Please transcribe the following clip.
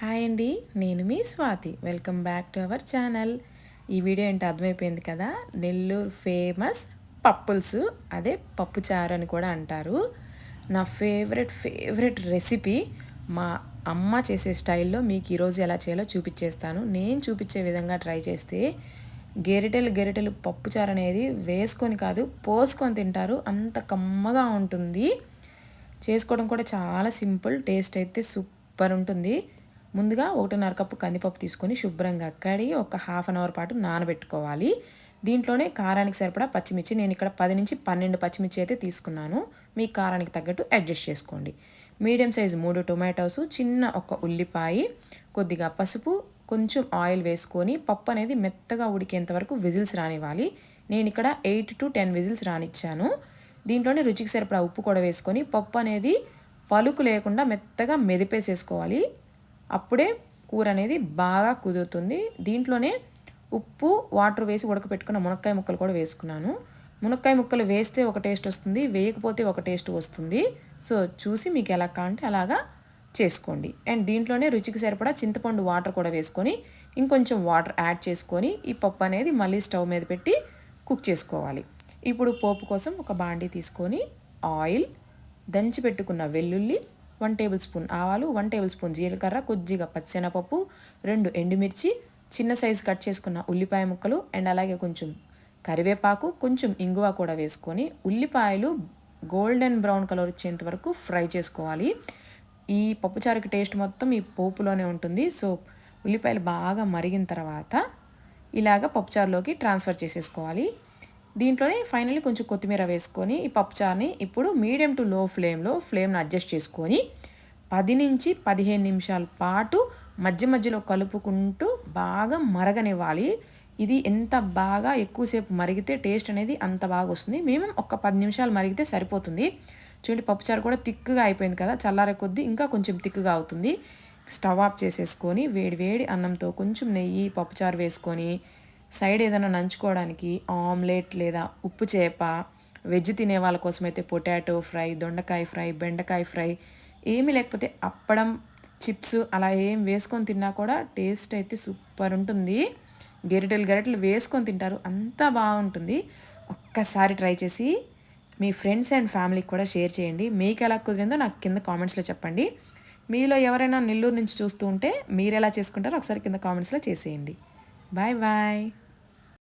Hi అండి నేను మీ Swathi. Welcome back to our channel ఈ వీడియో ఏంటో అర్థమైపోయింది కదా? నెల్లూరు ఫేమస్ పప్పుల్స్ అదే పప్పుచారు అని కూడా అంటారు. నా ఫేవరెట్ ఫేవరెట్ రెసిపీ మా అమ్మ చేసే స్టైల్లో మీకు ఈరోజు ఎలా చేయాలో చూపించేస్తాను. నేను చూపించే విధంగా ట్రై చేస్తే గెరిటెలు గెరిటెలు పప్పుచారు అనేది వేసుకొని కాదు పోసుకొని తింటారు. అంత కమ్మగా ఉంటుంది. చేసుకోవడం కూడా చాలా సింపుల్ టేస్ట్ అయితే సూపర్ ఉంటుంది. ముందుగా ఒకటిన్నర కప్పు కందిపప్పు తీసుకొని శుభ్రంగా కడిగి ఒక హాఫ్ అన్ అవర్ పాటు నానబెట్టుకోవాలి. దీంట్లోనే కారానికి సరిపడా పచ్చిమిర్చి నేను ఇక్కడ పది నుంచి పన్నెండు పచ్చిమిర్చి అయితే తీసుకున్నాను. మీ కారానికి తగ్గట్టు అడ్జస్ట్ చేసుకోండి. మీడియం సైజ్ మూడు టొమాటోస్ చిన్న ఒక ఉల్లిపాయ కొద్దిగా పసుపు కొంచెం ఆయిల్ వేసుకొని పప్పు అనేది మెత్తగా ఉడికేంత వరకు విజిల్స్ రానివ్వాలి. నేను ఇక్కడ ఎయిట్ టు టెన్ విజిల్స్ రానిచ్చాను. దీంట్లోనే రుచికి సరిపడా ఉప్పు కూడా వేసుకొని పప్పు అనేది పలుకు లేకుండా మెత్తగా మెదిపేసేసుకోవాలి. అప్పుడే కూర అనేది బాగా కుదురుతుంది. దీంట్లోనే ఉప్పు వాటర్ వేసి ఉడకపెట్టుకున్న మునక్కాయ ముక్కలు కూడా వేసుకున్నాను. మునక్కాయ ముక్కలు వేస్తే ఒక టేస్ట్ వస్తుంది వేయకపోతే ఒక టేస్ట్ వస్తుంది. సో చూసి మీకు ఎలా కావాలంటే అలాగా చేసుకోండి. అండ్ దీంట్లోనే రుచికి సరిపడా చింతపండు వాటర్ కూడా వేసుకొని ఇంకొంచెం వాటర్ యాడ్ చేసుకొని ఈ పప్పు అనేది మళ్ళీ స్టవ్ మీద పెట్టి కుక్ చేసుకోవాలి. ఇప్పుడు పోపు కోసం ఒక బాండీ తీసుకొని ఆయిల్ దంచి పెట్టుకున్న వెల్లుల్లి వన్ టేబుల్ స్పూన్ ఆవాలు వన్ టేబుల్ స్పూన్ జీలకర్ర కొద్దిగా పచ్చెనపప్పు రెండు ఎండుమిర్చి చిన్న సైజు కట్ చేసుకున్న ఉల్లిపాయ ముక్కలు అండ్ అలాగే కొంచెం కరివేపాకు కొంచెం ఇంగువ కూడా వేసుకొని ఉల్లిపాయలు గోల్డెన్ బ్రౌన్ కలర్ వచ్చేంత వరకు ఫ్రై చేసుకోవాలి. ఈ పప్పుచారుకి టేస్ట్ మొత్తం ఈ పోపులోనే ఉంటుంది. సో ఉల్లిపాయలు బాగా మరిగిన తర్వాత ఇలాగ పప్పుచారులోకి ట్రాన్స్ఫర్ చేసేసుకోవాలి. దీంట్లోనే ఫైనల్లీ కొంచెం కొత్తిమీర వేసుకొని ఈ పప్పుచారుని ఇప్పుడు మీడియం టు లో ఫ్లేమ్లో ఫ్లేమ్ను అడ్జస్ట్ చేసుకొని పది నుంచి పదిహేను నిమిషాల పాటు మధ్య మధ్యలో కలుపుకుంటూ బాగా మరగనివ్వాలి. ఇది ఎంత బాగా ఎక్కువసేపు మరిగితే టేస్ట్ అనేది అంత బాగా వస్తుంది. మినిమం ఒక పది నిమిషాలు మరిగితే సరిపోతుంది. చూడండి పప్పుచారు కూడా థిక్గా అయిపోయింది కదా చల్లారే కొద్దీ ఇంకా కొంచెం థిక్గా అవుతుంది. స్టవ్ ఆఫ్ చేసేసుకొని వేడి వేడి అన్నంతో కొంచెం నెయ్యి పప్పుచారు వేసుకొని సైడ్ ఏదైనా నంచుకోవడానికి ఆమ్లెట్ లేదా ఉప్పు చేప వెజ్ తినే వాళ్ళ కోసం అయితే పొటాటో ఫ్రై దొండకాయ ఫ్రై బెండకాయ ఫ్రై ఏమీ లేకపోతే అప్పడం చిప్స్ అలా ఏం వేసుకొని తిన్నా కూడా టేస్ట్ అయితే సూపర్ ఉంటుంది. గెరిటలు గరిటెలు వేసుకొని తింటారు. అంతా బాగుంటుంది. ఒక్కసారి ట్రై చేసి మీ ఫ్రెండ్స్ అండ్ ఫ్యామిలీకి కూడా షేర్ చేయండి. మీకు ఎలా కుదిరిందో నాకు కింద కామెంట్స్లో చెప్పండి. మీలో ఎవరైనా నెల్లూరు నుంచి చూస్తూ ఉంటే మీరు ఎలా చేసుకుంటారో ఒకసారి కింద కామెంట్స్లో చేసేయండి. Bye bye.